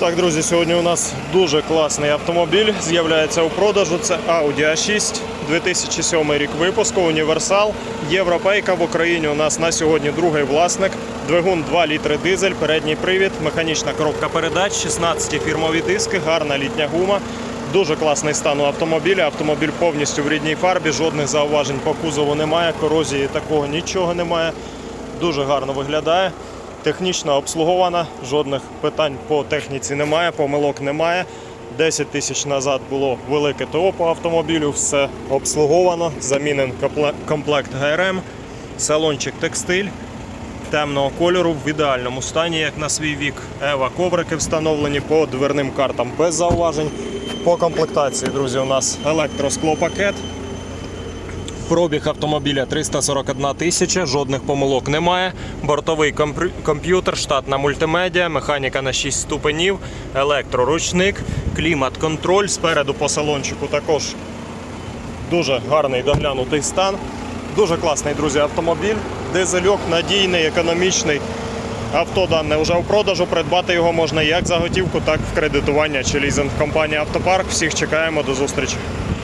Так, друзі, сьогодні у нас дуже класний автомобіль. З'являється у продажу. Це Audi A6, 2007 рік випуску, універсал. Європейка в Україні у нас на сьогодні другий власник. Двигун 2 літри дизель, передній привід, механічна коробка передач, 16 фірмові диски, гарна літня гума. Дуже класний стан у автомобіля. Автомобіль повністю в рідній фарбі, жодних зауважень по кузову немає, корозії такого нічого немає. Дуже гарно виглядає. Технічно обслугована, жодних питань по техніці немає, помилок немає. 10 тисяч назад було велике ТО по автомобілю, все обслуговано, замінен комплект ГРМ, салончик текстиль темного кольору в ідеальному стані, як на свій вік. Ева коврики встановлені по дверним картам без зауважень. По комплектації, друзі, у нас електросклопакет. Пробіг автомобіля 341 тисяча, жодних помилок немає. Бортовий комп'ютер, штатна мультимедіа, механіка на 6 ступенів, електроручник, клімат-контроль. Спереду по салончику також дуже гарний доглянутий стан. Дуже класний, друзі, автомобіль. Дизельок надійний, економічний. Авто дане вже у продажу. Придбати його можна як за готівку, так і в кредитування чи лізинг. Компанія Автопарк. Всіх чекаємо до зустрічі.